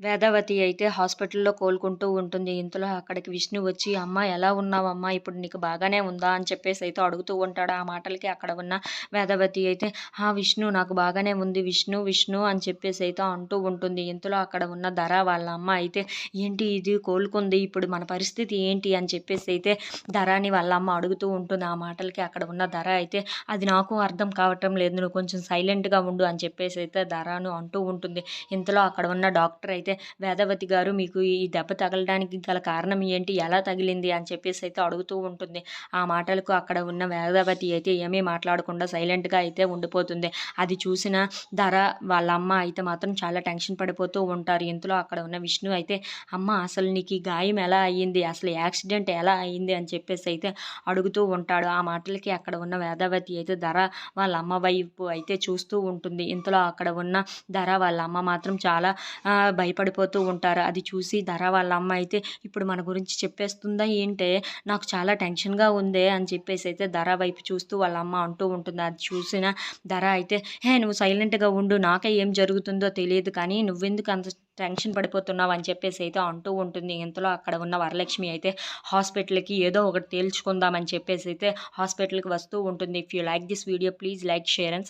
వేదావతి అయితే హాస్పిటల్లో కోలుకుంటూ ఉంటుంది. ఇంతలో అక్కడికి విష్ణు వచ్చి అమ్మ ఎలా ఉన్నావమ్మా? ఇప్పుడు నీకు బాగానే ఉందా?" అని చెప్పేసి అయితే అడుగుతూ ఉంటాడు. ఆ మాటలకి అక్కడ ఉన్న వేదావతి అయితే "ఆ! విష్ణు నాకు బాగానే ఉంది విష్ణు, విష్ణు" అని చెప్పేసి అయితే అంటూ ఉంటుంది. ఇంతలో అక్కడ ఉన్న ధర వాళ్ళ అమ్మ అయితే "ఏంటి ఇది కోలుకుంది ఇప్పుడు మన పరిస్థితి ఏంటి?" అని చెప్పేసి అయితే ధరాని వాళ్ళ అమ్మ అడుగుతూ ఉంటుంది. ఆ మాటలకి అక్కడ ఉన్న ధర అయితే "అది నాకు అర్థం కావటం లేదు. నువ్వు కొంచెం సైలెంట్‌గా ఉండు" అని చెప్పేసి అయితే ధరాను అంటూ ఉంటుంది. ఇంతలో అక్కడ ఉన్న డాక్టర్ అయితే అయితే "వేదవతి గారు మీకు ఈ దెబ్బ తగలడానికి గల కారణం ఏంటి? ఎలా తగిలింది?" అని చెప్పేసి అయితే అడుగుతూ ఉంటుంది. ఆ మాటలకు అక్కడ ఉన్న వేదవతి అయితే ఏమీ మాట్లాడకుండా సైలెంట్‌గా అయితే ఉండిపోతుంది. అది చూసిన ధర వాళ్ళ అమ్మ అయితే మాత్రం చాలా టెన్షన్ పడిపోతూ ఉంటారు. ఇంతలో అక్కడ ఉన్న విష్ణు అయితే "అమ్మ అసలు నీకు గాయం ఎలా అయ్యింది? అసలు యాక్సిడెంట్ ఎలా అయింది?" అని చెప్పేసి అయితే అడుగుతూ ఉంటాడు. ఆ మాటలకి అక్కడ ఉన్న వేదవతి అయితే ధర వాళ్ళ అమ్మ వైపు అయితే చూస్తూ ఉంటుంది. ఇంతలో అక్కడ ఉన్న ధర వాళ్ళ అమ్మ మాత్రం చాలా భయ భయపడిపోతూ ఉంటారు. అది చూసి ధర వాళ్ళ అమ్మ అయితే "ఇప్పుడు మన గురించి చెప్పేస్తుందా ఏంటే? నాకు చాలా టెన్షన్‌గా ఉందే" అని చెప్పేసి అయితే ధర వైపు చూస్తూ వాళ్ళ అమ్మ అంటూ ఉంటుంది. అది చూసిన ధర అయితే "హే! నువ్వు సైలెంట్‌గా ఉండు. నాకే ఏం జరుగుతుందో తెలియదు కానీ నువ్వెందుకు అంత టెన్షన్ పడిపోతున్నావు?" అని చెప్పేసి అయితే అంటూ ఉంటుంది. ఇంతలో అక్కడ ఉన్న వరలక్ష్మి అయితే హాస్పిటల్‌కి ఏదో ఒకటి తేల్చుకుందాం అని చెప్పేసి అయితే హాస్పిటల్‌కి వస్తూ ఉంటుంది. If you like this video please like, share and